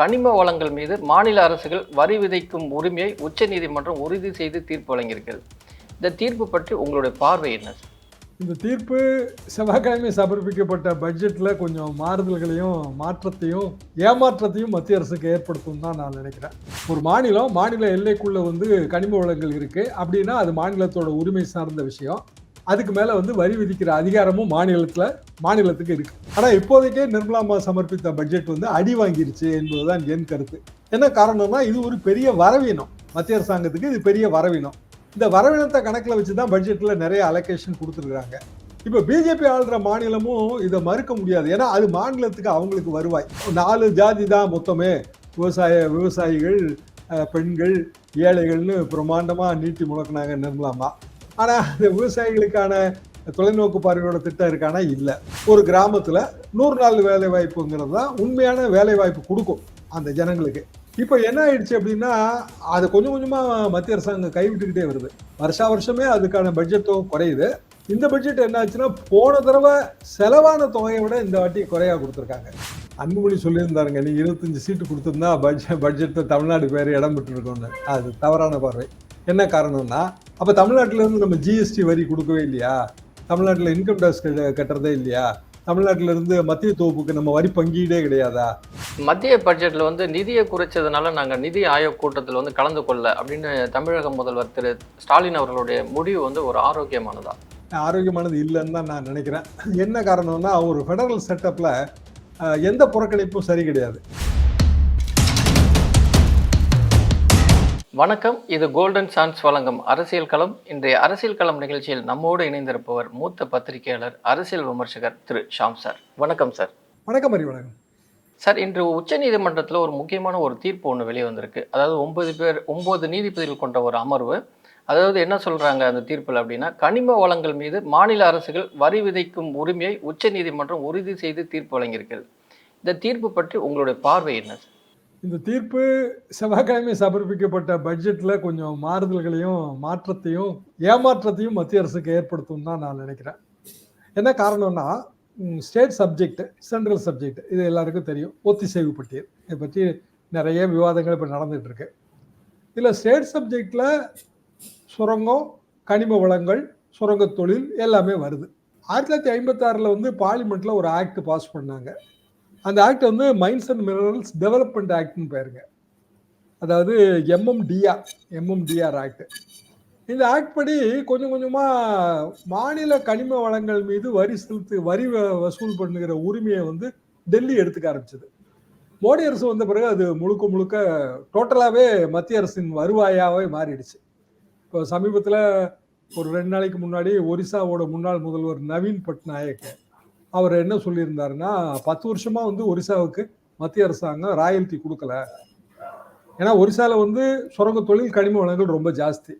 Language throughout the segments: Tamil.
கனிம வளங்கள் மீது மாநில அரசுகள் வரி விதிக்கும் உரிமையை உச்சநீதிமன்றம் உறுதி செய்து தீர்ப்பு வழங்கியிருக்கிறது. இந்த தீர்ப்பு பற்றி உங்களுடைய பார்வை என்ன? இந்த தீர்ப்பு செவ்வாய்க்கிழமை சமர்ப்பிக்கப்பட்ட பட்ஜெட்டில் கொஞ்சம் மாறுதல்களையும் மாற்றத்தையும் ஏமாற்றத்தையும் மத்திய அரசுக்கு ஏற்படுத்தும் தான் நான் நினைக்கிறேன். ஒரு மாநிலம் மாநில எல்லைக்குள்ளே வந்து கனிம வளங்கள் இருக்குது அப்படின்னா அது மாநிலத்தோட உரிமை சார்ந்த விஷயம். அதுக்கு மேலே வந்து வரி விதிக்கிற அதிகாரமும் மாநிலத்தில் மாநிலத்துக்கு இருக்குது ஆனால் இப்போதைக்கே நிர்மலா சமர்ப்பித்த பட்ஜெட் வந்து அடி வாங்கிருச்சு என்பதுதான் என் கருத்து. என்ன காரணம்னா இது ஒரு பெரிய வரவீனம். மத்திய அரசாங்கத்துக்கு இது பெரிய வரவீனம். இந்த வரவீனத்தை கணக்கில் வச்சு தான் பட்ஜெட்டில் நிறைய அலோகேஷன் கொடுத்துருக்காங்க இப்போ பிஜேபி ஆளுற மாநிலமும் இதை மறுக்க முடியாது. ஏன்னா அது மாநிலத்துக்கு அவங்களுக்கு வருவாய். நாலு ஜாதி தான் மொத்தமே. விவசாய விவசாயிகள் பெண்கள் ஏழைகள்னு பிரம்மாண்டமாக நீட்டி முழக்கினாங்க நிர்மலாமா ஆனால் அந்த விவசாயிகளுக்கான தொலைநோக்கு பார்வையோட திட்டம் இருக்கானா இல்லை. ஒரு கிராமத்தில் நூறு நாள் வேலை வாய்ப்புங்கிறது தான் உண்மையான வேலை வாய்ப்பு கொடுக்கும் அந்த ஜனங்களுக்கு. இப்போ என்ன ஆயிடுச்சு அப்படின்னா அதை கொஞ்சம் கொஞ்சமாக மத்திய அரசாங்கம் கைவிட்டுக்கிட்டே வருது. வருஷா வருஷமே அதுக்கான பட்ஜெட்டும் குறையுது. இந்த பட்ஜெட் என்ன ஆச்சுன்னா போன தடவை செலவான தொகையை விட இந்த வாட்டி குறையா கொடுத்துருக்காங்க. அன்புமணி சொல்லியிருந்தாருங்க நீ இருபத்தஞ்சு சீட்டு கொடுத்துருந்தா பட்ஜெட் பட்ஜெட்டில் தமிழ்நாடு பேர் இடம் பெற்றுருக்கோன்னு அது தவறான பார்வை. என்ன காரணம்னா அப்போ தமிழ்நாட்டுல இருந்து நம்ம ஜிஎஸ்டி வரி கொடுக்கவே இல்லையா? தமிழ்நாட்டில் இன்கம் டேக்ஸ் கட்டுறதே இல்லையா? தமிழ்நாட்டுல இருந்து மத்திய தொகுப்புக்கு நம்ம வரி பங்கீடே கிடையாதா? மத்திய பட்ஜெட்டில் வந்து நிதியை குறைச்சதுனால நாங்கள் நிதி ஆயோக் கூட்டத்தில் வந்து கலந்து கொள்ள அப்படின்னு தமிழக முதல்வர் திரு ஸ்டாலின் அவர்களுடைய முடிவு வந்து ஒரு ஆரோக்கியமானதா? ஆரோக்கியமானது இல்லைன்னு தான் நான் நினைக்கிறேன். என்ன காரணம்னா ஒரு ஃபெடரல் செட்டப்பில் எந்த புறக்கணிப்பும் சரி கிடையாது. வணக்கம். இது கோல்டன் சான்ஸ் வழங்கும் அரசியல் களம். இன்றைய அரசியல் களம் நிகழ்ச்சியில் நம்மோடு இணைந்திருப்பவர் மூத்த பத்திரிகையாளர் அரசியல் விமர்சகர் திரு ஷாம் சார். வணக்கம் சார். வணக்கம் வணக்கம். சார் இன்று உச்சநீதிமன்றத்தில் ஒரு முக்கியமான ஒரு தீர்ப்பு ஒன்று வெளியே வந்திருக்கு. அதாவது ஒன்பது பேர் ஒன்பது நீதிபதிகள் கொண்ட ஒரு அமர்வு. அதாவது என்ன சொல்றாங்க அந்த தீர்ப்பில் அப்படின்னா கனிம வளங்கள் மீது மாநில அரசுகள் வரி விதிக்கும் உரிமையை உச்சநீதிமன்றம் உறுதி செய்து தீர்ப்பு வழங்கியிருக்கிறது. இந்த தீர்ப்பு பற்றி உங்களுடைய பார்வை என்ன சார்? இந்த தீர்ப்பு செவ்வாய்க்கிழமை சமர்ப்பிக்கப்பட்ட பட்ஜெட்டில் கொஞ்சம் மாறுதல்களையும் மாற்றத்தையும் ஏமாற்றத்தையும் மத்திய அரசுக்கு ஏற்படுத்தும் தான் நான் நினைக்கிறேன். என்ன காரணம்னா ஸ்டேட் சப்ஜெக்ட் சென்ட்ரல் சப்ஜெக்ட் இது எல்லாருக்கும் தெரியும். ஒத்திசைவு பட்டியல். இதை பற்றி நிறைய விவாதங்கள் இப்போ நடந்துட்டு இருக்கு. இதில் ஸ்டேட் சப்ஜெக்டில் சுரங்கம் கனிம வளங்கள் சுரங்கத் தொழில் எல்லாமே வருது. ஆயிரத்தி தொள்ளாயிரத்தி ஐம்பத்தாறில் வந்து பார்லிமெண்ட்டில் ஒரு ஆக்ட் பாஸ் பண்ணாங்க. அந்த ஆக்ட் வந்து மைன்ஸ் அண்ட் மினரல்ஸ் டெவலப்மெண்ட் ஆக்ட்னு பேருங்க. அதாவது எம்எம்டிஆர் எம்எம்டிஆர் ஆக்ட் இந்த ஆக்ட் படி கொஞ்சம் கொஞ்சமாக மாநில கனிம வளங்கள் மீது வரி செலுத்து வரி வசூல் பண்ணுகிற உரிமையை வந்து டெல்லி எடுத்துக்க ஆரம்பிச்சது. மோடி அரசு வந்த பிறகு அது முழுக்க முழுக்க டோட்டலாகவே மத்திய அரசின் வருவாயாகவே மாறிடுச்சு. இப்போ சமீபத்தில் ஒரு ரெண்டு நாளைக்கு முன்னாடி ஒரிசாவோட முன்னாள் முதல்வர் நவீன் பட்நாயக் அவர் என்ன சொல்லியிருந்தாருன்னா பத்து வருஷமா வந்து ஒரிசாவுக்கு மத்திய அரசாங்கம் ராயல்டி கொடுக்கல. ஏன்னா ஒரிசால வந்து சுரங்க தொழில் கனிம வளங்கள் ரொம்ப ஜாஸ்தி.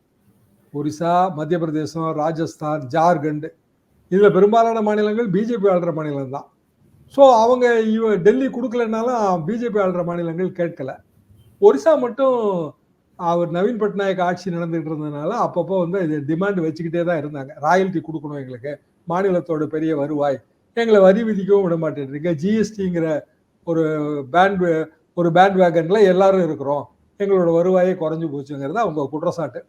ஒரிசா மத்திய பிரதேசம் ராஜஸ்தான் ஜார்க்கண்ட் இதில் பெரும்பாலான மாநிலங்கள் பிஜேபி ஆளுற மாநிலம் தான். ஸோ அவங்க இவ டெல்லி கொடுக்கலனாலும் பிஜேபி ஆளுற மாநிலங்கள் கேட்கல. ஒரிசா மட்டும் அவர் நவீன் பட்நாயக் ஆட்சி நடந்துகிட்டு இருந்ததுனால அப்பப்போ வந்து இது டிமாண்ட் வச்சுக்கிட்டே தான் இருந்தாங்க. ராயல்டி கொடுக்கணும் எங்களுக்கு. மாநிலத்தோட பெரிய வருவாய். எங்களை வரி விதிக்கவும் விட மாட்டேன்றீங்க. ஜிஎஸ்டிங்கிற ஒரு பேண்ட் ஒரு பேண்ட் வேகனில் எல்லாரும் இருக்கிறோம். எங்களோட வருவாயே குறைஞ்சி போச்சுங்கிறது அவங்க குற்றச்சாட்டு.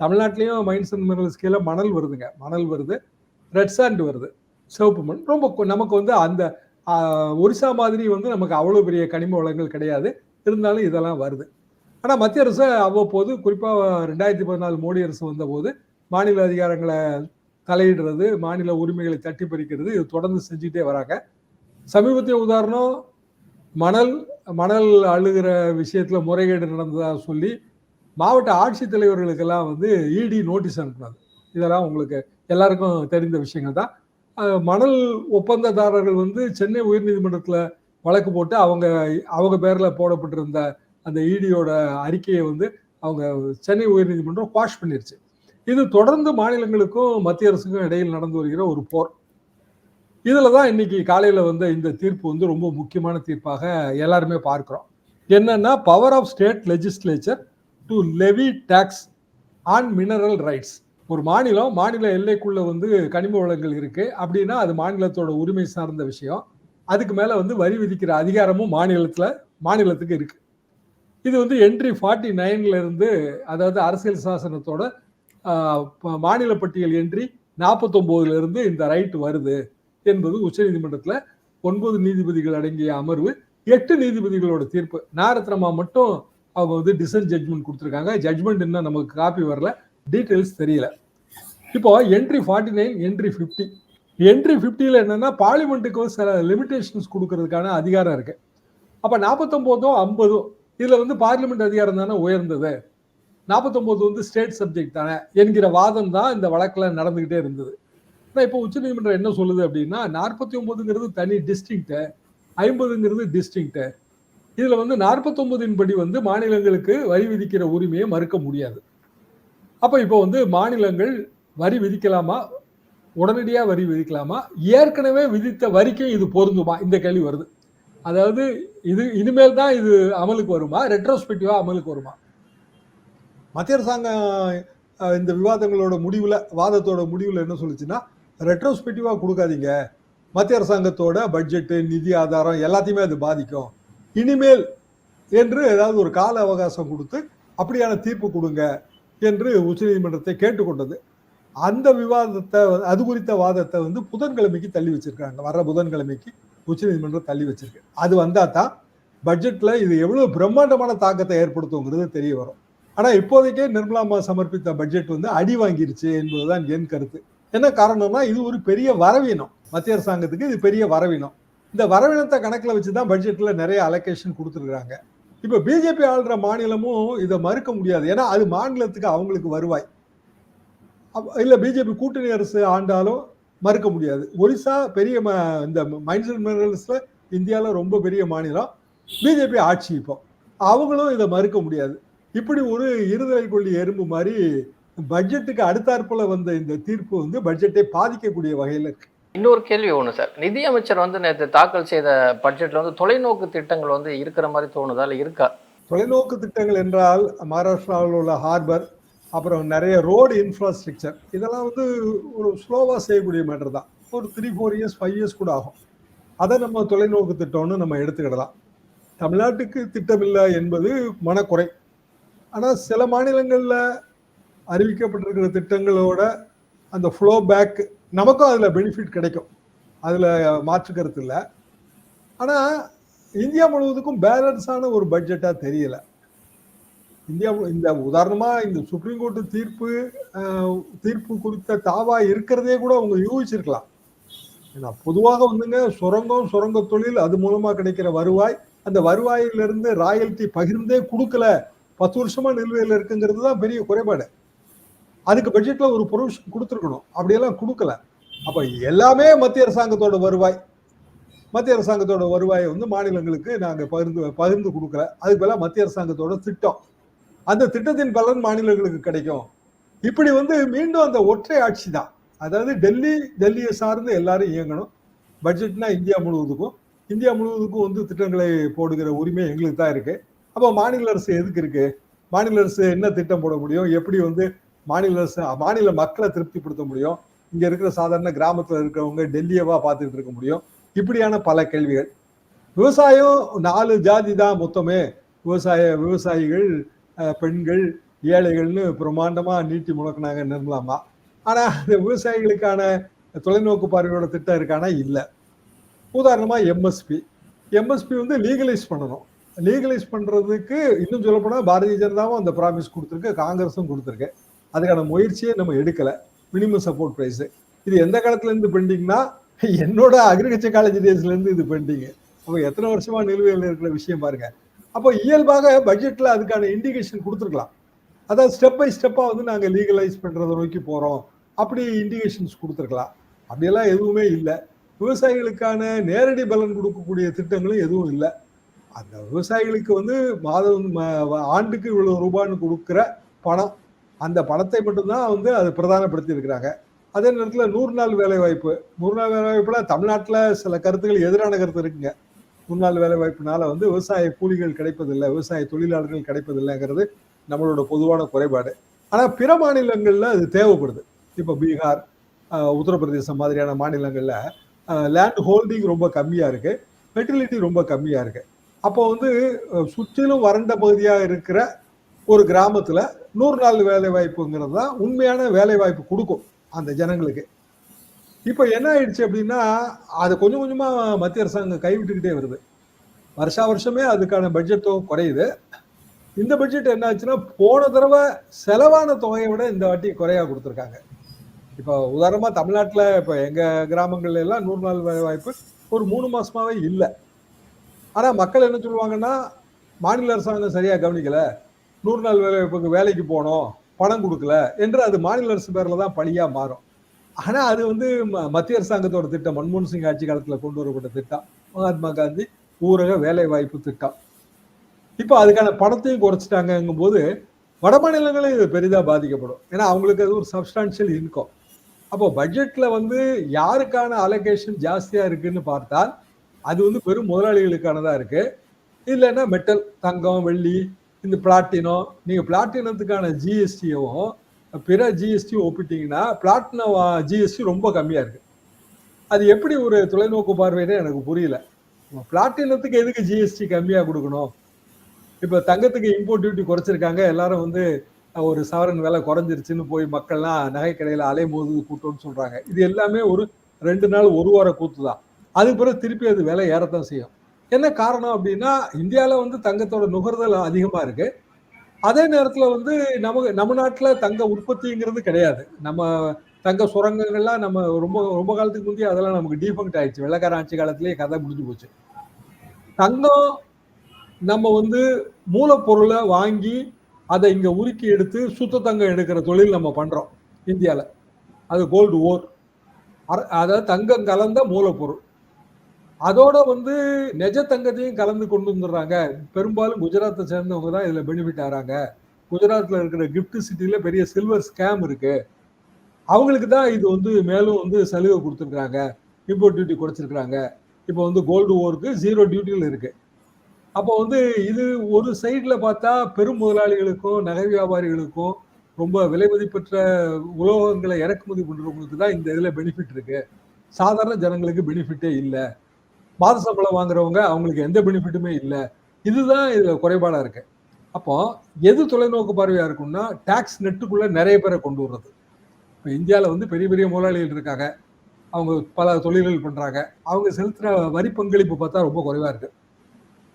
தமிழ்நாட்டிலையும் மைன்ஸ் அண்ட் மினரல்ஸ் கீழே மணல் வருதுங்க. மணல் வருது. ரெட் சாண்ட் வருது. சிவப்பு மண். ரொம்ப நமக்கு வந்து அந்த ஒரிசா மாதிரி வந்து நமக்கு அவ்வளோ பெரிய கனிம வளங்கள் கிடையாது. இருந்தாலும் இதெல்லாம் வருது. ஆனால் மத்திய அரசு அவ்வப்போது குறிப்பாக ரெண்டாயிரத்தி பதினாலு மோடி அரசு வந்தபோது மாநில அதிகாரங்களை தலையிடுறது மாநில உரிமைகளை தட்டி பறிக்கிறது இது தொடர்ந்து செஞ்சுட்டே வராங்க. சமீபத்திய உதாரணம் மணல் மணல் அழுகிற விஷயத்தில் முறைகேடு நடந்ததாக சொல்லி மாவட்ட ஆட்சித்தலைவர்களுக்கெல்லாம் வந்து இடி நோட்டீஸ் அனுப்புனது. இதெல்லாம் உங்களுக்கு எல்லாருக்கும் தெரிந்த விஷயங்கள் தான். மணல் ஒப்பந்ததாரர்கள் வந்து சென்னை உயர்நீதிமன்றத்தில் வழக்கு போட்டு அவங்க அவங்க பேரில் போடப்பட்டிருந்த அந்த இடியோட அறிக்கையை வந்து அவங்க சென்னை உயர்நீதிமன்றம் குவாஷ் பண்ணிருச்சு. இது தொடர்ந்து மாநிலங்களுக்கும் மத்திய அரசுக்கும் இடையில் நடந்து வருகிற ஒரு போர். இதில் தான் இன்னைக்கு காலையில் வந்த இந்த தீர்ப்பு வந்து ரொம்ப முக்கியமான தீர்ப்பாக எல்லாருமே பார்க்குறோம். என்னன்னா power of state legislature to levy tax on mineral rights ஒரு மாநிலம் மாநில எல்லைக்குள்ளே வந்து கனிம வளங்கள் இருக்குது அப்படின்னா அது மாநிலத்தோட உரிமை சார்ந்த விஷயம். அதுக்கு மேலே வந்து வரி விதிக்கிற அதிகாரமும் மாநிலத்தில் மாநிலத்துக்கு இருக்குது இது வந்து என்ட்ரி ஃபார்ட்டி நைன்லேருந்து அதாவது அரசியல் சாசனத்தோட மாநில பட்டியல் என்றி நாற்பத்தொம்போதுல இருந்து இந்த ரைட் வருது என்பது உச்சநீதிமன்றத்தில் ஒன்பது நீதிபதிகள் அடங்கிய அமர்வு எட்டு நீதிபதிகளோட தீர்ப்பு. நாரத்னமா மட்டும் அவங்க வந்து டிசன் ஜட்மெண்ட் கொடுத்துருக்காங்க. ஜட்மெண்ட் இன்னும் நமக்கு காப்பி வரல. டீட்டெயில்ஸ் தெரியல. இப்போ entry forty nine entry fifty entry ஃபிஃப்டியில் என்னென்னா பார்லிமெண்ட்டுக்கு வந்து சில லிமிடேஷன்ஸ் கொடுக்கறதுக்கான அதிகாரம் இருக்குது அப்போ நாற்பத்தொம்போதும் ஐம்பதும் இதில் வந்து பார்லிமெண்ட் அதிகாரம் தானே உயர்ந்தது? நாற்பத்தொம்போது வந்து ஸ்டேட் சப்ஜெக்ட் தானே என்கிற வாதம் தான் இந்த வழக்கில் நடந்துக்கிட்டே இருந்தது. ஆனால் இப்போ உச்சநீதிமன்றம் என்ன சொல்லுது அப்படின்னா நாற்பத்தி ஒன்பதுங்கிறது தனி டிஸ்டிங்க்ட்டு ஐம்பதுங்கிறது டிஸ்டிங்க்ட்டு இதில் வந்து நாற்பத்தொம்பதின் படி வந்து மாநிலங்களுக்கு வரி விதிக்கிற உரிமையை மறுக்க முடியாது. அப்போ இப்போ வந்து மாநிலங்கள் வரி விதிக்கலாமா? உடனடியாக வரி விதிக்கலாமா? ஏற்கனவே விதித்த வரிக்கும் இது பொருந்துமா? இந்த கேள்வி வருது. அதாவது இது இனிமேல் தான் இது அமலுக்கு வருமா? ரெட்ரோஸ்பெக்டிவாக அமலுக்கு வருமா? மத்திய அரசாங்கம் இந்த விவாதங்களோட முடிவில் வாதத்தோட முடிவில் என்ன சொல்லுச்சுன்னா ரெட்ரோஸ்பெக்டிவாக கொடுக்காதீங்க. மத்திய அரசாங்கத்தோட பட்ஜெட்டு நிதி ஆதாரம் எல்லாத்தையுமே அது பாதிக்கும். இனிமேல் என்று ஏதாவது ஒரு கால அவகாசம் கொடுத்து அப்படியான தீர்ப்பு கொடுங்க என்று உச்சநீதிமன்றத்தை கேட்டுக்கொண்டது. அந்த விவாதத்தை அது குறித்த வாதத்தை வந்து புதன்கிழமைக்கு தள்ளி வச்சிருக்காங்க. வர புதன்கிழமைக்கு உச்சநீதிமன்றம் தள்ளி வச்சிருக்கு. அது வந்தால் தான் பட்ஜெட்டில் இது எவ்வளோ பிரம்மாண்டமான தாக்கத்தை ஏற்படுத்துங்கிறது தெரிய வரும். ஆனால் இப்போதைக்கே நிர்மலா அம்மா சமர்ப்பித்த பட்ஜெட் வந்து அடி வாங்கிருச்சு என்பதுதான் என் கருத்து. என்ன காரணம்னா இது ஒரு பெரிய வரவீனம். மத்திய அரசாங்கத்துக்கு இது பெரிய வரவீனம். இந்த வரவீனத்தை கணக்கில் வச்சு தான் பட்ஜெட்டில் நிறைய அலோகேஷன் கொடுத்துருக்காங்க இப்போ பிஜேபி ஆளுற மாநிலமும் இதை மறுக்க முடியாது. ஏன்னா அது மாநிலத்துக்கு அவங்களுக்கு வருவாய். இல்லை பிஜேபி கூட்டணி அரசு ஆண்டாலும் மறுக்க முடியாது. ஒரிசா பெரிய ம- இந்த மைன்ஸ் அண்ட் மினரல்ஸில் இந்தியாவில் ரொம்ப பெரிய மாநிலம். பிஜேபி ஆட்சி இப்போ. அவங்களும் இதை மறுக்க முடியாது. இப்படி ஒரு இருதலை கொள்ளி எறும்பு மாதிரி பட்ஜெட்டுக்கு அடுத்தாற்போல வந்த இந்த தீர்ப்பு வந்து பட்ஜெட்டை பாதிக்கக்கூடிய வகையில் இருக்கு. இன்னொரு கேள்வி ஒன்று சார். நிதியமைச்சர் வந்து நேற்று தாக்கல் செய்த பட்ஜெட்ல வந்து தொலைநோக்கு திட்டங்கள் வந்து இருக்கிற மாதிரி தோணுதா இல்லை இருக்கா? தொலைநோக்கு திட்டங்கள் என்றால் மகாராஷ்டிராவில் உள்ள ஹார்பர் அப்புறம் நிறைய ரோடு இன்ஃப்ராஸ்ட்ரக்சர் இதெல்லாம் வந்து ஒரு ஸ்லோவாக செய்யக்கூடிய மேட்டர் தான். ஒரு three four years five years கூட ஆகும். அதை நம்ம தொலைநோக்கு திட்டம்னு நம்ம எடுத்துக்கிடலாம். தமிழ்நாட்டுக்கு திட்டமில்லை என்பது மனக்குறை. ஆனால் சில மாநிலங்களில் அறிவிக்கப்பட்டிருக்கிற திட்டங்களோட அந்த ஃப்ளோ பேக் நமக்கும் அதில் பெனிஃபிட் கிடைக்கும். அதில் மாற்று கருத்து இல்லை. ஆனால் இந்தியா முழுவதுக்கும் பேலன்ஸான ஒரு பட்ஜெட்டாக தெரியல. இந்தியா இந்த உதாரணமாக இந்த சுப்ரீம் கோர்ட்டு தீர்ப்பு தீர்ப்பு குறித்த தாவா இருக்கிறதே கூட அவங்க யூகிச்சிருக்கலாம். ஏன்னா பொதுவாக வந்துங்க சுரங்கம் சுரங்க தொழில் அது மூலமாக கிடைக்கிற வருவாய். அந்த வருவாயிலிருந்து ராயல்டி பகிர்ந்தே கொடுக்கல. பத்து வருஷமா நிலுவையில் இருக்குங்கிறது தான் பெரிய குறைபாடு. அதுக்கு பட்ஜெட்ல ஒரு ப்ரொவிஷன் கொடுத்துருக்கணும். அப்படியெல்லாம் கொடுக்கல. அப்ப எல்லாமே மத்திய அரசாங்கத்தோட வருவாய். மத்திய அரசாங்கத்தோட வருவாயை வந்து மாநிலங்களுக்கு நாங்கள் பகிர்ந்து பகிர்ந்து கொடுக்கல. அதுக்கு பதிலாக மத்திய அரசாங்கத்தோட திட்டம். அந்த திட்டத்தின் பலன் மாநிலங்களுக்கு கிடைக்கும். இப்படி வந்து மீண்டும் அந்த ஒற்றை ஆட்சி தான். அதாவது டெல்லி டெல்லியை சார்ந்து எல்லாரும் இயங்கணும். பட்ஜெட்னா இந்தியா முழுவதுக்கும். இந்தியா முழுவதுக்கும் வந்து திட்டங்களை போடுகிற உரிமை எங்களுக்கு தான் இருக்குது அப்போ மாநில அரசு எதுக்கு இருக்கு? மாநில அரசு என்ன திட்டம் போட முடியும்? எப்படி வந்து மாநில அரசு மாநில மக்களை திருப்திப்படுத்த முடியும்? இங்க இருக்கிற சாதாரண கிராமத்துல இருக்கிறவங்க டெல்லியவா பார்த்துட்டு இருக்க முடியும்? இப்படியான பல கேள்விகள். விவசாயம் நாலு ஜாதி தான் மொத்தமே. விவசாய விவசாயிகள் பெண்கள் ஏழைகள்னு பிரம்மாண்டமா நீட்டி முழக்கினாங்க நிர்மலாமா ஆனா அந்த விவசாயிகளுக்கான தொலைநோக்கு பார்வையோட திட்டம் இருக்கானா? இல்லை. உதாரணமா எம்எஸ்பி எம்எஸ்பி வந்து லீகலைஸ் பண்ணணும். லீகலைஸ் பண்றதுக்கு இன்னும் சொல்ல போனா பாரதிய ஜனதாவும் அந்த ப்ராமிஸ் கொடுத்துருக்கு காங்கிரஸும் கொடுத்துருக்கு. அதுக்கான முயற்சியை நம்ம எடுக்கல. மினிமம் சப்போர்ட் பிரைஸ் இது எந்த காலத்துல இருந்து பெண்டிங்னா என்னோட அக்ரிகல்ச்சர் காலேஜ் டேஸ்ல இருந்து இது பெண்டிங் அப்போ எத்தனை வருஷமா நிலுவையில் இருக்கிற விஷயம் பாருங்க. அப்போ இயல்பாக பட்ஜெட்ல அதுக்கான இண்டிகேஷன் கொடுத்துருக்கலாம். அதாவது ஸ்டெப் பை ஸ்டெப்பாக வந்து நாங்கள் லீகலைஸ் பண்ணுறதை நோக்கி போகிறோம் அப்படி இண்டிகேஷன்ஸ் கொடுத்துருக்கலாம். அப்படியெல்லாம் எதுவுமே இல்லை. விவசாயிகளுக்கான நேரடி பலன் கொடுக்கக்கூடிய திட்டங்களும் எதுவும் இல்லை. அந்த விவசாயிகளுக்கு வந்து மாதம் ஆண்டுக்கு இவ்வளவு ரூபான்னு கொடுக்குற பணம் அந்த பணத்தை மட்டும்தான் வந்து அது பிரதானப்படுத்தி இருக்கிறாங்க. அதே நேரத்தில் நூறு நாள் வேலை வாய்ப்பு நூறு நாள் வேலை வாய்ப்புல தமிழ்நாட்டில் சில கருத்துக்கள் எதிரான கருத்து இருக்குங்க. நூறு நாள் வேலை வாய்ப்புனால வந்து விவசாய கூலிகள் கிடைப்பதில்லை விவசாய தொழிலாளர்கள் கிடைப்பதில்லைங்கிறது நம்மளோட பொதுவான குறைபாடு. ஆனால் பிற மாநிலங்களில் அது தேவைப்படுது. இப்போ பீகார் உத்தரப்பிரதேசம் மாதிரியான மாநிலங்களில் லேண்ட் ஹோல்டிங் ரொம்ப கம்மியாக இருக்குது ஃபெர்டிலிட்டி ரொம்ப கம்மியாக இருக்குது அப்போ வந்து சுற்றிலும் வறண்ட பகுதியாக இருக்கிற ஒரு கிராமத்தில் நூறு நாள் வேலை வாய்ப்புங்கிறது தான் உண்மையான வேலை வாய்ப்பு கொடுக்கும் அந்த ஜனங்களுக்கு. இப்போ என்ன ஆயிடுச்சு அப்படின்னா அதை கொஞ்சம் கொஞ்சமாக மத்திய அரசாங்கம் கைவிட்டுக்கிட்டே வருது. வருஷா வருஷமே அதுக்கான பட்ஜெட்டும் குறையுது. இந்த பட்ஜெட் என்ன ஆச்சுன்னா போன தடவை செலவான தொகையை விட இந்த வாட்டி குறையாக கொடுத்துருக்காங்க. இப்போ உதாரணமாக தமிழ்நாட்டில் இப்போ எங்கள் கிராமங்கள்ல எல்லாம் நூறு நாள் வேலை வாய்ப்பு ஒரு மூணு மாதமாகவே இல்லை. ஆனால் மக்கள் என்ன சொல்லுவாங்கன்னா மாநில அரசாங்கம் சரியாக கவனிக்கலை. நூறு நாள் வேலை வாய்ப்புக்கு வேலைக்கு போனோம் பணம் கொடுக்கல என்று அது மாநில அரசு பேரில் தான் பழியாக மாறும். ஆனால் அது வந்து ம- மத்திய அரசாங்கத்தோட திட்டம் மன்மோகன் சிங் ஆட்சி காலத்தில் கொண்டு வரப்பட்ட திட்டம் மகாத்மா காந்தி ஊரக வேலை வாய்ப்பு திட்டம். இப்போ அதுக்கான பணத்தையும் குறைச்சிட்டாங்கங்கும் போது வட மாநிலங்களும் இது பெரிதாக பாதிக்கப்படும். ஏன்னா அவங்களுக்கு அது ஒரு சப்ஸ்டான்ஷியல் இன்கம் அப்போ பட்ஜெட்டில் வந்து யாருக்கான அலோகேஷன் ஜாஸ்தியாக இருக்குன்னு பார்த்தால் அது வந்து பெரும் முதலாளிகளுக்கானதாக இருக்கு. இல்லைன்னா மெட்டல் தங்கம் வெள்ளி இந்த பிளாட்டினம். நீங்கள் பிளாட்டினத்துக்கான ஜிஎஸ்டியும் பிற ஜிஎஸ்டி ஒப்பிட்டீங்கன்னா பிளாட்டினம் ஜிஎஸ்டி ரொம்ப கம்மியாக இருக்கு. அது எப்படி ஒரு தொலைநோக்கு பார்வைன்னு எனக்கு புரியல. பிளாட்டினத்துக்கு எதுக்கு ஜிஎஸ்டி கம்மியாக கொடுக்கணும்? இப்போ தங்கத்துக்கு இம்போர்ட் டியூட்டி குறைச்சிருக்காங்க. எல்லாரும் வந்து ஒரு சவரன் விலை குறைஞ்சிருச்சுன்னு போய் மக்கள்லாம் நகை கடையில அலை மோது கூட்டம்னு சொல்கிறாங்க இது எல்லாமே ஒரு ரெண்டு நாள் ஒரு வார கூத்து தான். அதுக்கு பிறகு திருப்பி அது விலை ஏறத்தான் செய்யும். என்ன காரணம் அப்படின்னா இந்தியாவில் வந்து தங்கத்தோட நுகர்தல் அதிகமாக இருக்குது அதே நேரத்தில் வந்து நமக்கு நம்ம நாட்டில் தங்க உற்பத்திங்கிறது கிடையாது. நம்ம தங்க சுரங்கங்கள்லாம் நம்ம ரொம்ப ரொம்ப காலத்துக்கு முந்தைய அதெல்லாம் நமக்கு டீஃபங்க்ட் ஆயிடுச்சு. வெள்ளக்கார ஆட்சி காலத்திலேயே கதை முடிஞ்சு போச்சு. தங்கம் நம்ம வந்து மூலப்பொருளை வாங்கி அதை இங்கே உருக்கி எடுத்து சுத்த தங்கம் எடுக்கிற தொழில் நம்ம பண்ணுறோம் இந்தியாவில் அது கோல்டு ஓர் அதாவது தங்கம் கலந்த மூலப்பொருள். அதோட வந்து நெஜ தங்கத்தையும் கலந்து கொண்டு வந்துடுறாங்க. பெரும்பாலும் குஜராத்தை சேர்ந்தவங்க தான் இதில் பெனிஃபிட் ஆகிறாங்க. குஜராத்தில் இருக்கிற கிஃப்ட் சிட்டியில் பெரிய சில்வர் ஸ்கேம் இருக்கு. அவங்களுக்கு தான் இது வந்து மேலும் வந்து சலுகை கொடுத்துருக்குறாங்க. இம்போர்ட் டியூட்டி குறைச்சிருக்கிறாங்க. இப்போ வந்து கோல்டு ஓருக்கு ஜீரோ டியூட்டியில் இருக்கு. அப்போ வந்து இது ஒரு சைடில் பார்த்தா பெரும் முதலாளிகளுக்கும் நகை வியாபாரிகளுக்கும் ரொம்ப விலை மதிப்பற்ற உலோகங்களை இறக்குமதி பண்ணுறவங்களுக்கு தான் இந்த இதில் பெனிஃபிட் இருக்கு. சாதாரண ஜனங்களுக்கு பெனிஃபிட்டே இல்லை. மாத சம்பளம் வாங்குறவங்க அவங்களுக்கு எந்த பெனிஃபிட்டுமே இல்லை. இதுதான் இதில் குறைபாடாக இருக்கு. அப்போ எது தொலைநோக்கு பார்வையாக இருக்கும்னா டாக்ஸ் நெட்டுக்குள்ள நிறைய பேரை கொண்டு வர்றது. இப்போ இந்தியாவில் வந்து பெரிய பெரிய முதலாளிகள் இருக்காங்க. அவங்க பல தொழில்கள் பண்றாங்க. அவங்க செலுத்துற வரி பங்களிப்பு பார்த்தா ரொம்ப குறைவா இருக்கு.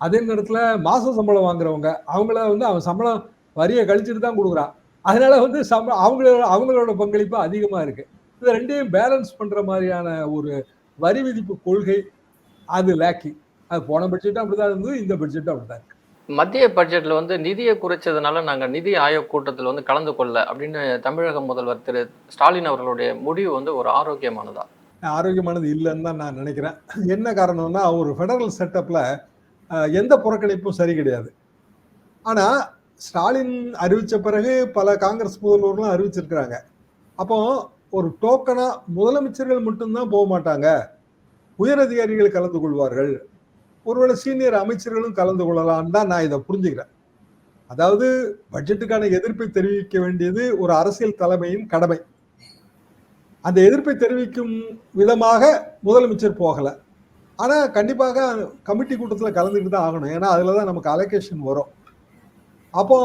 அதே நேரத்தில் மாத சம்பளம் வாங்குறவங்க அவங்கள வந்து அவன் சம்பளம் வரியை கழிச்சிட்டு தான் கொடுக்குறான் அதனால வந்து சம்பளம் அவங்களோட அவங்களோட பங்களிப்பு அதிகமாக இருக்கு. இது ரெண்டையும் பேலன்ஸ் பண்ணுற மாதிரியான ஒரு வரி விதிப்பு கொள்கை அது லேக்கிங் அது போன பட்ஜெட்டும் அப்படிதான் இருந்தது இந்த பட்ஜெட்டும் அப்படிதான் இருக்கு. மத்திய பட்ஜெட்ல வந்து நிதியை குறைச்சதுனால நாங்க நிதி ஆயோக் கூட்டத்தில் வந்து கலந்து கொள்ள அப்படின்னு தமிழக முதல்வர் திரு ஸ்டாலின் அவர்களுடைய முடிவு வந்து ஒரு ஆரோக்கியமானதா? ஆரோக்கியமானது இல்லைன்னு தான் நான் நினைக்கிறேன். என்ன காரணம்னா ஒரு ஃபெடரல் செட்டப்ல எந்த புறக்கணிப்பும் சரி கிடையாது. ஆனா ஸ்டாலின் அறிவிச்ச பிறகு பல காங்கிரஸ் முதல்வர்களும் அறிவிச்சிருக்கிறாங்க. அப்போ ஒரு டோக்கனா முதலமைச்சர்கள் மட்டும்தான் போக மாட்டாங்க. உயர் அதிகாரிகள் கலந்து கொள்வார்கள். ஒருவேளை சீனியர் அமைச்சர்களும் கலந்து கொள்ளலாம்னு தான் நான் இதை புரிஞ்சுக்கிறேன். அதாவது பட்ஜெட்டுக்கான எதிர்ப்பை தெரிவிக்க வேண்டியது ஒரு அரசியல் தலைமையின் கடமை. அந்த எதிர்ப்பை தெரிவிக்கும் விதமாக முதலமைச்சர் போகலை. ஆனால் கண்டிப்பாக கமிட்டி கூட்டத்தில் கலந்துக்கிட்டு தான் ஆகணும். ஏன்னா அதில் தான் நமக்கு அலோகேஷன் வரும். அப்போ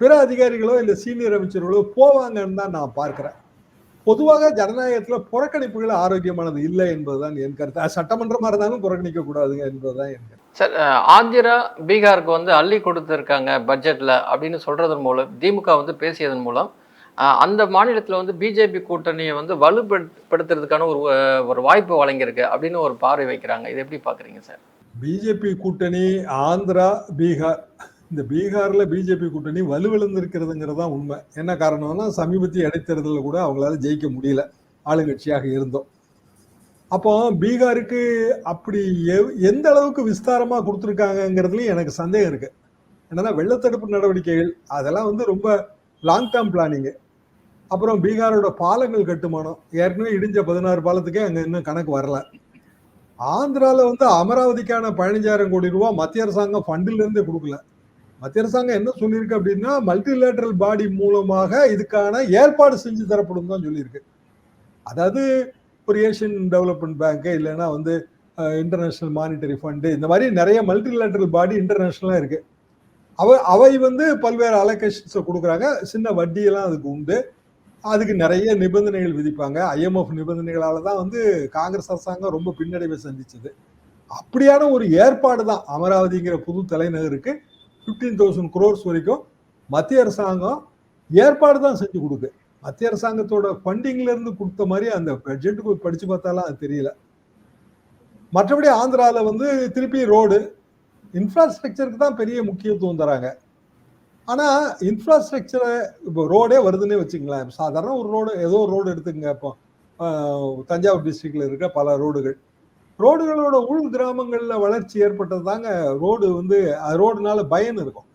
பிற அதிகாரிகளோ இல்லை சீனியர் அமைச்சர்களோ போவாங்கன்னு தான் நான் பார்க்குறேன். பொதுவாக ஜனநாயகத்துல புறக்கணிப்புகள் ஆரோக்கியமானது இல்லை என்பதுதான் என் கருத்து. அது சட்டமன்றமா இருந்தாலும் புறக்கணிக்க கூடாதுங்க என்பதுதான் என் கருத்து. சார் ஆந்திரா பீகாருக்கு வந்து அள்ளி கொடுத்துருக்காங்க பட்ஜெட்ல அப்படின்னு சொல்றதன் மூலம் திமுக வந்து பேசியதன் மூலம் அந்த மாநிலத்தில் வந்து பிஜேபி கூட்டணியை வந்து வலுப்படுத்துறதுக்கான ஒரு ஒரு வாய்ப்பு வழங்கியிருக்கு அப்படின்னு ஒரு பார்வை வைக்கிறாங்க. இது எப்படி பாக்குறீங்க சார்? பிஜேபி கூட்டணி ஆந்திரா பீகார். இந்த பீகாரில் பிஜேபி கூட்டணி வலுவிழந்திருக்கிறதுங்கிறது தான் உண்மை. என்ன காரணம்னா சமீபத்திய இடைத்தேர்தலில் கூட அவங்களால ஜெயிக்க முடியல. ஆளுங்கட்சியாக இருந்தோம். அப்போ பீகாருக்கு அப்படி எவ்- எந்த அளவுக்கு விஸ்தாரமாக கொடுத்துருக்காங்கங்கிறதுலையும் எனக்கு சந்தேகம் இருக்கு. என்னன்னா வெள்ளத்தடுப்பு நடவடிக்கைகள் அதெல்லாம் வந்து ரொம்ப லாங் டேர்ம் பிளானிங்கு அப்புறம் பீகாரோட பாலங்கள் கட்டுமானம் ஏற்கனவே இடிஞ்ச பதினாறு பாலத்துக்கே அங்கே இன்னும் கணக்கு வரல. ஆந்திராவில் வந்து அமராவதிக்கான பதினஞ்சாயிரம் கோடி ரூபா மத்திய அரசாங்கம் ஃபண்டிலிருந்தே கொடுக்கல. மத்திய அரசாங்கம் என்ன சொல்லியிருக்கு அப்படின்னா மல்டிலேட்டரல் பாடி மூலமாக இதுக்கான ஏற்பாடு செஞ்சு தரப்படும் தான் சொல்லியிருக்கு. அதாவது ஒரு ஏஷியன் டெவலப்மெண்ட் பேங்க்கு இல்லைன்னா வந்து இன்டர்நேஷனல் மானிட்டரி ஃபண்டு இந்த மாதிரி நிறைய மல்டிலேட்டரல் பாடி இன்டர்நேஷ்னலாக இருக்கு. அவ அவை வந்து பல்வேறு அலோகேஷன்ஸை கொடுக்குறாங்க. சின்ன வட்டியெல்லாம் அதுக்கு உண்டு. அதுக்கு நிறைய நிபந்தனைகள் விதிப்பாங்க. ஐஎம்எஃப் நிபந்தனைகளால் தான் வந்து காங்கிரஸ் அரசாங்கம் ரொம்ப பின்னடைவை சந்திச்சது. அப்படியான ஒரு ஏற்பாடு தான் அமராவதிங்கிற புது தலைநகருக்கு ஃபிஃப்டீன் தௌசண்ட் குரோர்ஸ் வரைக்கும் மத்திய அரசாங்கம் ஏற்பாடு தான் செஞ்சு கொடுக்கு. மத்திய அரசாங்கத்தோட ஃபண்டிங்லேருந்து கொடுத்த மாதிரி அந்த பட்ஜெட்டுக்கு படித்து பார்த்தாலும் அது தெரியல. மற்றபடி ஆந்திராவில் வந்து திருப்பி ரோடு இன்ஃப்ராஸ்ட்ரக்சருக்கு தான் பெரிய முக்கியத்துவம் தராங்க. ஆனால் இன்ஃப்ராஸ்ட்ரக்சரை இப்போ ரோடே வருதுன்னே வச்சுங்களேன் சாதாரண ஒரு ரோடு ஏதோ ஒரு ரோடு எடுத்துக்கங்க. இப்போ தஞ்சாவூர் டிஸ்ட்ரிக்டில் இருக்க பல ரோடுகள் ரோடுகளோட உள் கிராமங்களில் வளர்ச்சி ஏற்பட்டது தாங்க ரோடு வந்து அது ரோடுனால பயன் இருக்கும்.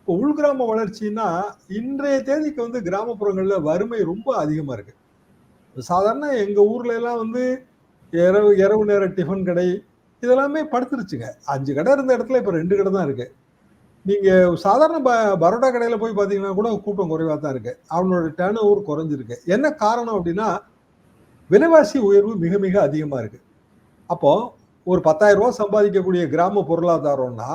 இப்போ உள் கிராம வளர்ச்சின்னா இன்றைய தேதிக்கு வந்து கிராமப்புறங்களில் வறுமை ரொம்ப அதிகமாக இருக்கு. சாதாரண எங்கள் ஊர்ல எல்லாம் வந்து இரவு இரவு நேர டிஃபன் கடை இதெல்லாமே படுத்துருச்சுங்க. அஞ்சு கடை இருந்த இடத்துல இப்போ ரெண்டு கடை தான் இருக்கு. நீங்கள் சாதாரண ப- பரோட்டா கடையில் போய் பார்த்தீங்கன்னா கூட கூட்டம் குறைவாக தான் இருக்கு. அவனோட டேர்ன் ஓவர் குறைஞ்சிருக்கு. என்ன காரணம் அப்படின்னா விலைவாசி உயர்வு மிக மிக அதிகமாக இருக்குது அப்போ ஒரு பத்தாயிரம் ரூபா சம்பாதிக்கக்கூடிய கிராம பொருளாதாரம்னா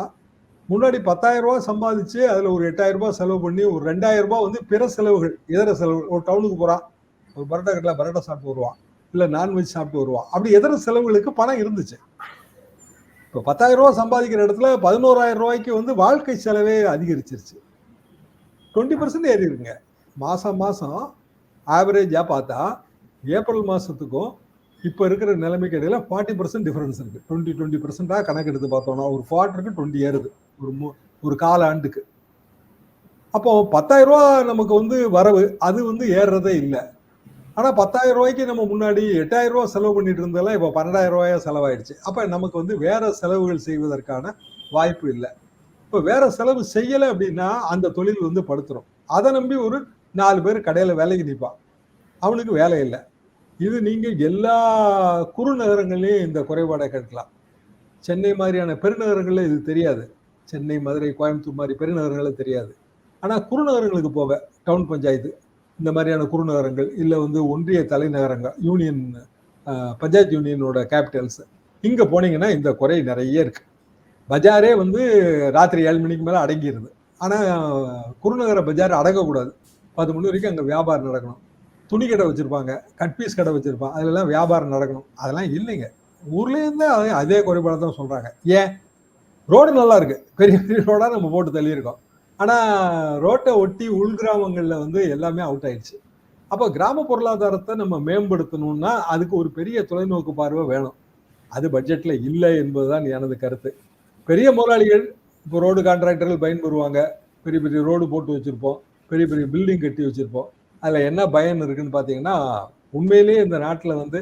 முன்னாடி பத்தாயிரம் ரூபா சம்பாதிச்சு அதுல ஒரு எட்டாயிரம் ரூபாய் செலவு பண்ணி ஒரு ரெண்டாயிரம் ரூபாய் வந்து பிற செலவுகள் இதர செலவு ஒரு டவுனுக்கு போறான். ஒரு பரோட்டா கட்டில பரோட்டா சாப்பிட்டு வருவான். இல்ல நான்வெஜ் சாப்பிட்டு வருவான். அப்படி இதர செலவுகளுக்கு பணம் இருந்துச்சு. இப்போ பத்தாயிரம் ரூபா சம்பாதிக்கிற இடத்துல பதினோராயிரம் ரூபாய்க்கு வந்து வாழ்க்கை செலவே அதிகரிச்சிருச்சு. டுவெண்ட்டி பர்சன்ட் ஏறி இருக்குங்க மாதம் ஆவரேஜாக பார்த்தா ஏப்ரல் மாதத்துக்கும் இப்போ இருக்கிற நிலைமைக்கு இடையில ஃபார்ட்டி பர்சன்ட் டிஃபரன்ஸ் இருக்கு. டுவெண்ட்டி டுவெண்ட்டி பர்சன்டாக கணக்கு எடுத்து பார்த்தோம்னா ஒரு ஃபார்ட்டருக்கு டுவெண்ட்டி ஏறுது. ஒரு மு- ஒரு கால ஆண்டுக்கு. அப்போ பத்தாயிரம் ரூபா நமக்கு வந்து வரவு அது வந்து ஏறுறதே இல்லை. ஆனால் பத்தாயிரம் ரூபாய்க்கு நம்ம முன்னாடி எட்டாயிரம் ரூபா செலவு பண்ணிட்டு இருந்தாலும் இப்போ பன்னெண்டாயிரம் ரூபாயா செலவாயிடுச்சு. அப்போ நமக்கு வந்து வேற செலவுகள் செய்வதற்கான வாய்ப்பு இல்லை. இப்போ வேற செலவு செய்யலை அப்படின்னா அந்த தொழில் வந்து படுத்துரும். அதை நம்பி ஒரு நாலு பேர் கடையில் வேலைக்கு நிற்பான் அவனுக்கு வேலை இல்லை. இது நீங்கள் எல்லா குறுநகரங்கள்லயும் இந்த குறைபாடை கேட்கலாம். சென்னை மாதிரியான பெருநகரங்களில் இது தெரியாது. சென்னை மதுரை கோயம்புத்தூர் மாதிரி பெருநகரங்களில் தெரியாது. ஆனால் குறுநகரங்களுக்கு போக டவுன் பஞ்சாயத்து இந்த மாதிரியான குறுநகரங்கள் இல்லை வந்து ஒன்றிய தலைநகரங்கள் யூனியன் பஞ்சாயத்து யூனியனோட கேபிட்டல்ஸ் இங்கே போனீங்கன்னா இந்த குறை நிறைய இருக்குது பஜாரே வந்து ராத்திரி ஏழு மணிக்கு மேலே அடங்கிடுது ஆனால் குறுநகர பஜார் அடங்கக்கூடாது. பத்து மணி வரைக்கும் அங்கே வியாபாரம் நடக்கணும். துணி கடை வச்சுருப்பாங்க கட் பீஸ் கடை வச்சுருப்பாங்க அதிலெல்லாம் வியாபாரம் நடக்கணும். அதெல்லாம் இல்லைங்க. ஊர்லேருந்து அதே அதே குறைபாடு தான் சொல்கிறாங்க ஏன்? ரோடு நல்லா இருக்குது பெரிய பெரிய ரோடாக நம்ம போட்டு தள்ளியிருக்கோம். ஆனால் ரோட்டை ஒட்டி உள்கிராமங்களில் வந்து எல்லாமே அவுட் ஆயிடுச்சு. அப்போ கிராம பொருளாதாரத்தை நம்ம மேம்படுத்தணும்னா அதுக்கு ஒரு பெரிய தொலைநோக்கு பார்வை வேணும். அது பட்ஜெட்டில் இல்லை என்பதுதான் எனது கருத்து. பெரிய முதலாளிகள் இப்போ ரோடு கான்ட்ராக்டர்கள் பயன்பெறுவாங்க. பெரிய பெரிய ரோடு போட்டு வச்சுருப்போம். பெரிய பெரிய பில்டிங் கட்டி வச்சுருப்போம். அதுல என்ன பயன் இருக்குன்னு பாத்தீங்கன்னா உண்மையிலேயே இந்த நாட்டுல வந்து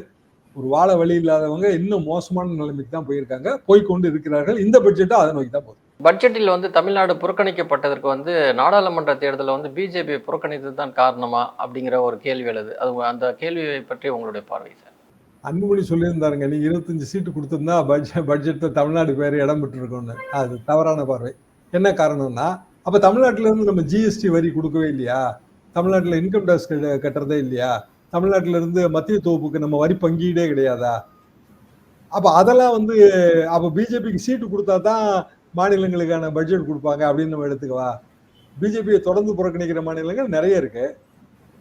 ஒரு வாழ வழி இல்லாதவங்க இன்னும் மோசமான நிலைமைக்கு தான் போயிருக்காங்க. போய்க்கொண்டு இருக்கிறார்கள். இந்த பட்ஜெட்டும் அதை நோக்கி தான் போகுது. பட்ஜெட்டில் வந்து தமிழ்நாடு புறக்கணிக்கப்பட்டதற்கு வந்து நாடாளுமன்ற தேர்தலில் வந்து பிஜேபி புறக்கணித்தது தான் காரணமா அப்படிங்கிற ஒரு கேள்வி எழுது. அது அந்த கேள்வியை பற்றி உங்களுடைய பார்வை சார். அன்புமணி சொல்லியிருந்தாருங்க நீ இருபத்தஞ்சு சீட்டு கொடுத்திருந்தா பட்ஜெட் பட்ஜெட்ல தமிழ்நாடு பேர் இடம் பெற்றிருக்கோம்னு. அது தவறான பார்வை. என்ன காரணம்னா அப்ப தமிழ்நாட்டுல இருந்து நம்ம ஜிஎஸ்டி வரி கொடுக்கவே இல்லையா? தமிழ்நாட்டில் இன்கம் டேக்ஸ் கட்டுறதே இல்லையா? தமிழ்நாட்டில இருந்து மத்திய தொகுப்புக்கு நம்ம வரி பங்கீடே கிடையாதா? அப்ப அதெல்லாம் வந்து அப்ப பிஜேபிக்கு சீட்டு கொடுத்தா தான் மாநிலங்களுக்கான பட்ஜெட் கொடுப்பாங்க அப்படின்னு நம்ம எடுத்துக்கவா பிஜேபியை தொடர்ந்து புறக்கணிக்கிற மாநிலங்கள் நிறைய இருக்கு.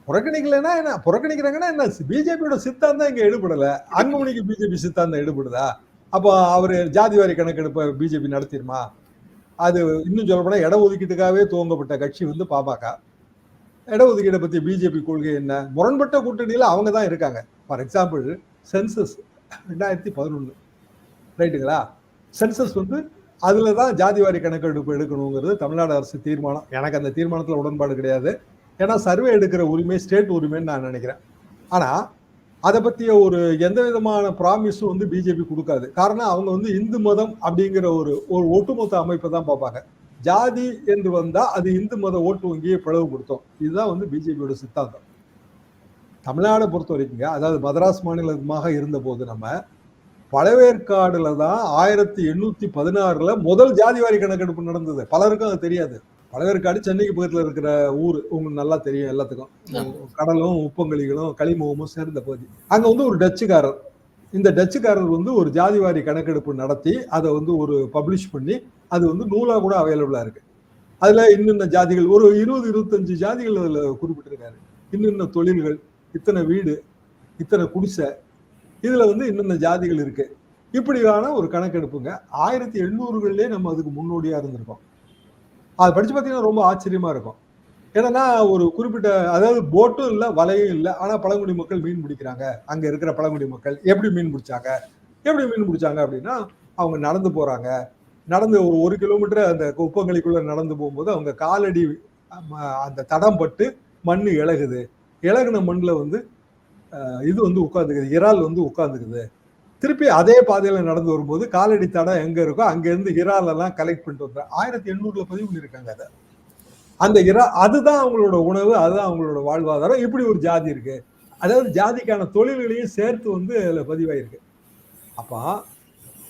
புறக்கணிக்கலைன்னா என்ன? புறக்கணிக்கிறாங்கன்னா என்ன? பிஜேபியோட சித்தாந்தம் இங்க எடுபடல. அன்புமணிக்கு பிஜேபி சித்தாந்தம் எடுபடுதா? அப்போ அவர் ஜாதி வாரி கணக்கெடுப்பை பிஜேபி நடத்திடுமா அது இன்னும் சொல்லப்போனால் இட ஒதுக்கீட்டுக்காகவே துவங்கப்பட்ட கட்சி வந்து பாமக. இட ஒதுக்கீடை பத்தி பிஜேபி கொள்கை என்ன? முரண்பட்ட கூட்டணியில அவங்க தான் இருக்காங்க. ஃபார் எக்ஸாம்பிள் சென்சஸ் ரெண்டாயிரத்தி பதினொன்று ரைட்டுங்களா சென்சஸ் வந்து அதுல தான் ஜாதிவாரி கணக்கெடுப்பு எடுக்கணுங்கிறது தமிழ்நாடு அரசு தீர்மானம். எனக்கு அந்த தீர்மானத்தில் உடன்பாடு கிடையாது. ஏன்னா சர்வே எடுக்கிற உரிமை ஸ்டேட் உரிமைன்னு நான் நினைக்கிறேன். ஆனால் அதை பற்றிய ஒரு எந்த விதமான ப்ராமிஸும் வந்து பிஜேபி கொடுக்காது. காரணம் அவங்க வந்து இந்து மதம் அப்படிங்கிற ஒரு ஒரு ஒட்டுமொத்த அமைப்பை தான் பார்ப்பாங்க. ஜாதி என்று வந்தா அது இந்து மத ஓட்டு வங்கியை பிளவுபடுத்தும் இதுதான் வந்து பிஜேபியோட சித்தாந்தம். தமிழ்நாடை பொறுத்த வரைக்குங்க அதாவது மதராஸ் மாநிலமாக இருந்த போது நம்ம பழவேற்காடுல தான் ஆயிரத்தி எண்ணூத்தி பதினாறுல முதல் ஜாதிவாரி கணக்கெடுப்பு நடந்தது. பலருக்கும் அது தெரியாது. பழவேற்காடு சென்னைக்கு பக்கத்துல இருக்கிற ஊர் உங்களுக்கு நல்லா தெரியும் எல்லாத்துக்கும். கடலும் உப்பங்கழிகளும் களிமுகமும் சேர்ந்த பகுதி. அங்க வந்து ஒரு டச்சுக்காரர். இந்த டச்சுக்காரர் வந்து ஒரு ஜாதிவாரி கணக்கெடுப்பு நடத்தி அதை வந்து ஒரு பப்ளிஷ் பண்ணி அது வந்து நூலாக கூட அவைலபிளாக இருக்கு. அதில் இன்னென்ன ஜாதிகள் ஒரு இருபது இருபத்தஞ்சு ஜாதிகள் அதில் குறிப்பிட்டிருக்காரு. இன்னென்ன தொழில்கள் இத்தனை வீடு இத்தனை குடிசை இதில் வந்து இன்னின்ன ஜாதிகள் இருக்கு. இப்படியான ஒரு கணக்கெடுப்புங்க ஆயிரத்தி எண்ணூறுகள்லேயே நம்ம அதுக்கு முன்னோடியாக இருந்திருக்கோம். அதை படித்து பார்த்தீங்கன்னா ரொம்ப ஆச்சரியமாக இருக்கும். ஏன்னா ஒரு குறிப்பிட்ட அதாவது போட்டும் இல்லை வலையும் இல்லை ஆனால் பழங்குடி மக்கள் மீன் பிடிக்கிறாங்க. அங்கே இருக்கிற பழங்குடி மக்கள் எப்படி மீன் பிடிச்சாங்க? எப்படி மீன் பிடிச்சாங்க அப்படின்னா அவங்க நடந்து போகிறாங்க நடந்து ஒரு ஒரு கிலோமீட்டர் அந்த குப்பங்களிக்குள்ளே நடந்து போகும்போது அவங்க காலடி ம- அந்த தடம் பட்டு மண் இழகுது இழகுன மண்ணில் வந்து இது வந்து உட்காந்துக்குது இறால் வந்து உட்காந்துக்குது திருப்பி அதே பாதையில் நடந்து வரும்போது காலடி தடம் எங்கே இருக்கோ அங்கேருந்து இறாலெல்லாம் கலெக்ட் பண்ணிட்டு வந்தாங்க ஆயிரத்தி எண்ணூறில் பதிவு பண்ணியிருக்காங்க அதை. அந்த இரா அதுதான் அவங்களோட உணவு அதுதான் அவங்களோட வாழ்வாதாரம். இப்படி ஒரு ஜாதி இருக்கு. அதாவது ஜாதிக்கான தொழில்களையும் சேர்த்து வந்து அதில் பதிவாயிருக்கு. அப்போ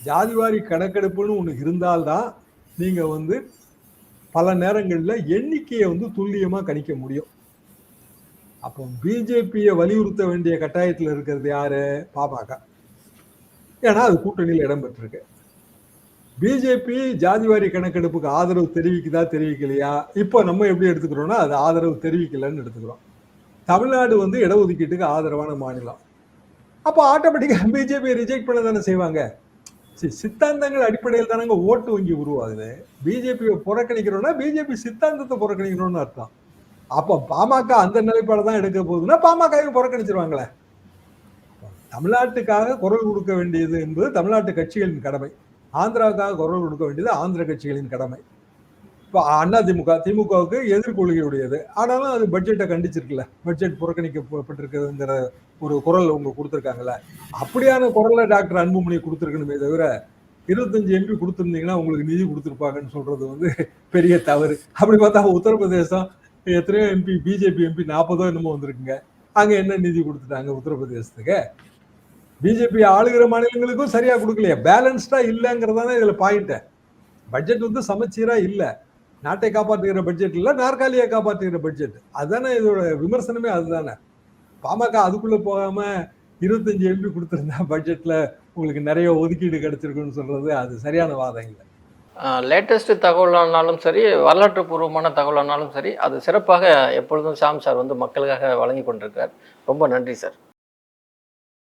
ஜாதிவாரி கணக்கெடுப்புன்னு ஒன்று இருந்தால்தான் நீங்கள் வந்து பல நேரங்களில் எண்ணிக்கையை வந்து துல்லியமாக கணிக்க முடியும். அப்போ பிஜேபியை வலியுறுத்த வேண்டிய கட்டாயத்தில் இருக்கிறது யாரு? பாமக. ஏன்னா அது கூட்டணியில் இடம்பெற்றிருக்கு. பிஜேபி ஜாதிவாரி கணக்கெடுப்புக்கு ஆதரவு தெரிவிக்குதா தெரிவிக்கலையா? இப்போ நம்ம எப்படி எடுத்துக்கிறோம்னா அது ஆதரவு தெரிவிக்கலைன்னு எடுத்துக்கிறோம். தமிழ்நாடு வந்து இடஒதுக்கீட்டுக்கு ஆதரவான மாநிலம். அப்போ ஆட்டோமேட்டிக்காக பிஜேபி ரிஜெக்ட் பண்ண தானே செய்வாங்க? சி- சித்தாந்தங்கள் அடிப்படையில் தானங்க ஓட்டு வங்கி உருவாகுது. பிஜேபியை புறக்கணிக்கிறோம்னா பிஜேபி சித்தாந்தத்தை புறக்கணிக்கணும்னு அர்த்தம். அப்போ பாமக அந்த நிலைப்பாடு தான் எடுக்க போகுதுன்னா பாமகவை புறக்கணிச்சிருவாங்களே. தமிழ்நாட்டுக்காக குரல் கொடுக்க வேண்டியது என்பது தமிழ்நாட்டு கட்சிகளின் கடமை. ஆந்திராவுக்காக குரல் கொடுக்க வேண்டியது ஆந்திர கட்சிகளின் கடமை. இப்போ அண்ணா திமுக திமுகவுக்கு எதிர்கொள்கையுடையது ஆனாலும் அது பட்ஜெட்டை கண்டிச்சிருக்குல்ல. பட்ஜெட் புறக்கணிக்கப்பட்டிருக்குதுங்கிற ஒரு குரல் அவங்க கொடுத்துருக்காங்கல்ல. அப்படியான குரலை டாக்டர் அன்புமணி கொடுத்துருக்கணுமே தவிர இருபத்தஞ்சு எம்பி கொடுத்துருந்தீங்கன்னா உங்களுக்கு நிதி கொடுத்துருப்பாங்கன்னு சொல்றது வந்து பெரிய தவறு. அப்படி பார்த்தா உத்தரப்பிரதேசம் எத்தனையோ எம்பி பிஜேபி எம்பி நாற்பதோ என்னமோ வந்திருக்குங்க. அங்கே என்ன நிதி கொடுத்துட்டாங்க உத்தரப்பிரதேசத்துக்கு? பிஜேபி ஆளுகிற மாநிலங்களுக்கும் சரியா கொடுக்கலையா. பேலன்ஸ்டா இல்லைங்கிறதான இதுல பாயிண்ட் பட்ஜெட் வந்து சமச்சீரா இல்லை. நாட்டை காப்பாற்றுகிற பட்ஜெட் இல்லை நாற்காலியை காப்பாற்றுகிற பட்ஜெட் அதுதானே இதோட விமர்சனமே அதுதானே. பாமக அதுக்குள்ள போகாம இருபத்தஞ்சு எம்பி கொடுத்துருந்தா பட்ஜெட்ல உங்களுக்கு நிறைய ஒதுக்கீடு கிடைச்சிருக்குன்னு சொல்றது அது சரியான வாதம் இல்லை. லேட்டஸ்ட் தகவலானாலும் சரி வரலாற்று பூர்வமான தகவலானாலும் சரி அது சிறப்பாக எப்பொழுதும் ஷாம் சார் வந்து மக்களுக்காக வழங்கி கொண்டிருக்கார் ரொம்ப நன்றி சார்.